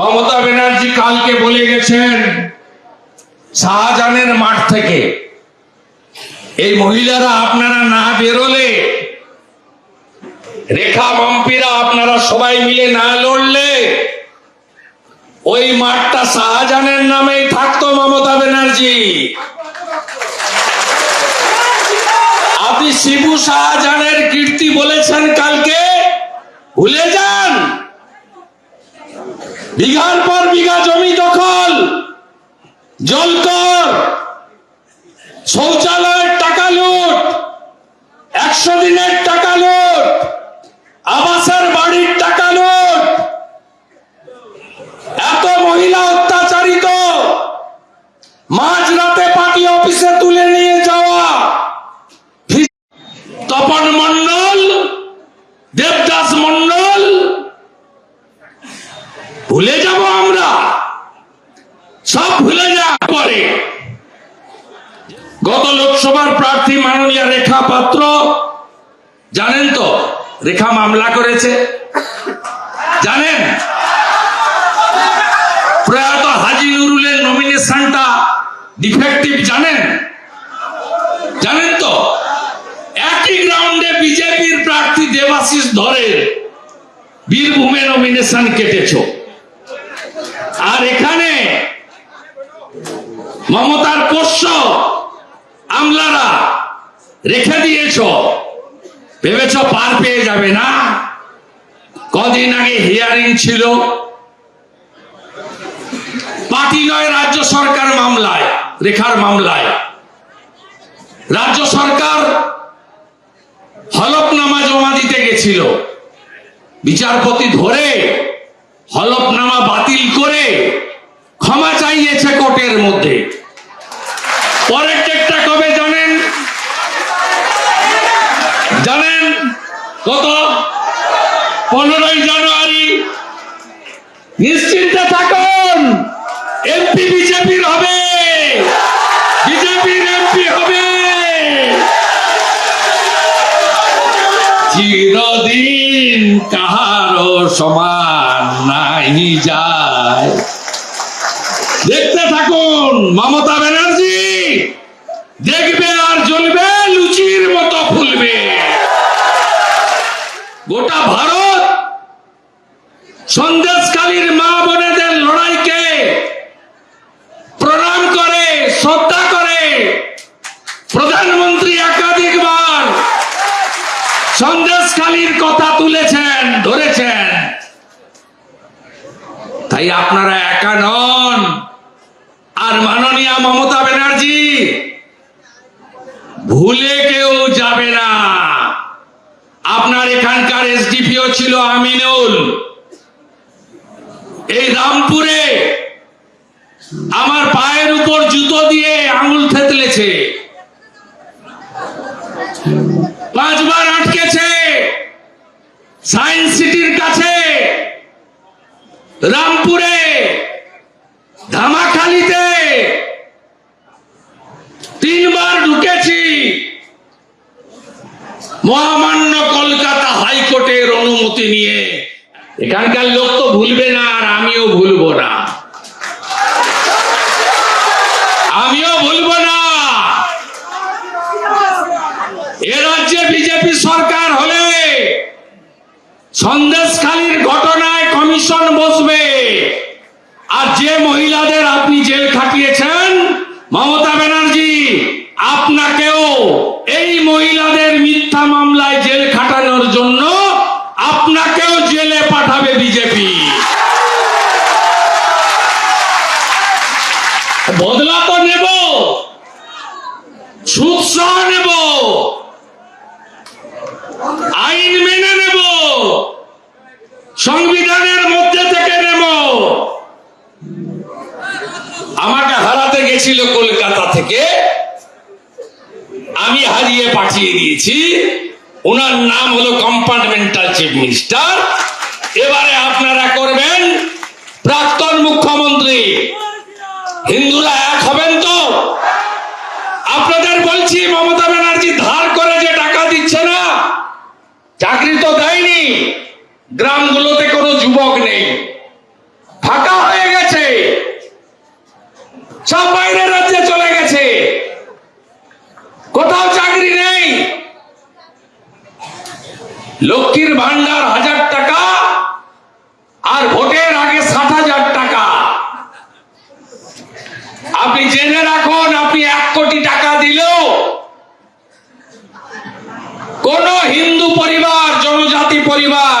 মমতা ব্যানার্জি কালকে বলে গেছেন, শাহজাহানের মাঠ থেকে এই মহিলারা আপনারা না বেরোলে, রেখা মাম্পিরা আপনারা সবাই মিলে না লড়লে, ওই মাঠটা শাহজাহানের নামেই থাকতো মমতা ব্যানার্জি। আপনি শিবু শাহজাহানের কীর্তি বলেছেন কালকে? ভুলে যান। বিঘার পর বিঘা জমি দখল। জলকর শৌচালয়ের টাকা লুট। একশো দিনের ভুলে যাব আমরা। সব ভুলে যাওয়ার পরে গত লোকসভার প্রার্থী মাননীয় রেখা পাত্র, জানেন তো, রেখা মামলা করেছে। জানেন? প্রয়াত হাজি নুরুলের নমিনেশনটা ডিফেক্টিভ জানেন? জানেন তো? একই গ্রাউন্ডে বিজেপির প্রার্থী দেবাশিস ধরে বীরভূমে নমিনেশন কেটেছ। আর এখানে মমতার পোষ্য আমলারা রেখে দিয়েছ। ভেবেছ পার পেয়ে যাবে না? কদিন আগে হিয়ারিং ছিল। পার্টি নয়, রাজ্য সরকার মামলায়, রেখার মামলায়। রাজ্য সরকার হলফনামা জমা দিতে গেছিল। বিচারপতি ধরে হলফনামা বাতিল করে ক্ষমা চাইয়েছে কোর্টের মধ্যে। পরের ডেটটা কবে জানেন? জানেন? কত? পনেরোই জানুয়ারি। নিশ্চিন্তে থাকুন, এমপি বিজেপির হবে। বিজেপির এমপি হবে। চিরদিন কাহারো সমান নাই যায়। দেখতে থাকুন, মমতা ব্যানার্জি। দেখবে আর জ্বলবে, লুচির মতো ফুলবে। গোটা ভারত সন্দেশকালীর মা বোনেদের লড়াইকে প্রণাম করে, শ্রদ্ধা করে। প্রধানমন্ত্রী একাধিকবার সন্দেশখালীর কথা তুলেছেন, ধরেছেন। তাই আপনারা একা নন। আর মাননীয় মমতা ব্যানার্জি, ভুলে কেউ যাবে না। আপনার এখানকার এসডিপিও ছিল আমিনুল। এই রামপুরে আমার পায়ের উপর জুতো দিয়ে আঙুল থেতলেছে। পাঁচবার আটকেছে। সায়েন্স সিটির কাছে রামপুরে, ধামাখালিতে তিনবার ঢুকেছি। মহামান্য কলকাতা হাইকোর্টের অনুমতি নিয়ে। এখানকার লোক তো ভুলবে না, আর আমিও ভুলবো না। আমিও ভুলবো না। এ রাজ্যে বিজেপি সরকার হলে সন্দেশখালীর ঘটনায় কমিশন বসবে। আর যে মহিলাদের আপনি জেল খাটিয়েছেন, মমতা ব্যানার্জি, আপনাকেও এই মহিলাদের মিথ্যা মামলায় জেল খাটানোর জন্য আপনাকেও জেলে পাঠাবে বিজেপি। বদলা তো নেব, সুদ সহ নেব আইন মেনে নেব সংবিধানের মধ্যে থেকে নেব আমাকে গেছিল কলকাতা থেকে, আমি হারিয়ে পাঠিয়ে দিয়েছি। ওনার নাম হলো কম্পার্টমেন্টাল চিফ মিনিস্টার এবারে আপনারা করবেন, প্রাক্তন মুখ্যমন্ত্রী। হিন্দুরা এক হবেন তো? আপনাদের বলছি, মমতা ব্যানার্জি ধার করে যে টাকা দিচ্ছে না, চাকরি তো দেয়নি। গ্রামগুলোতে কোনো যুবক নেই। ফাঁকা। সব বাইরের রাজ্যে চলে গেছে। কোথাও চাকরি নেই। লক্ষ্মীর ভান্ডার হাজার টাকা আর ভোটের আগে ষাট হাজার টাকা। আপনি জেনে রাখুন, আপনি এক কোটি টাকা দিলেও কোন হিন্দু পরিবার, জনজাতি পরিবার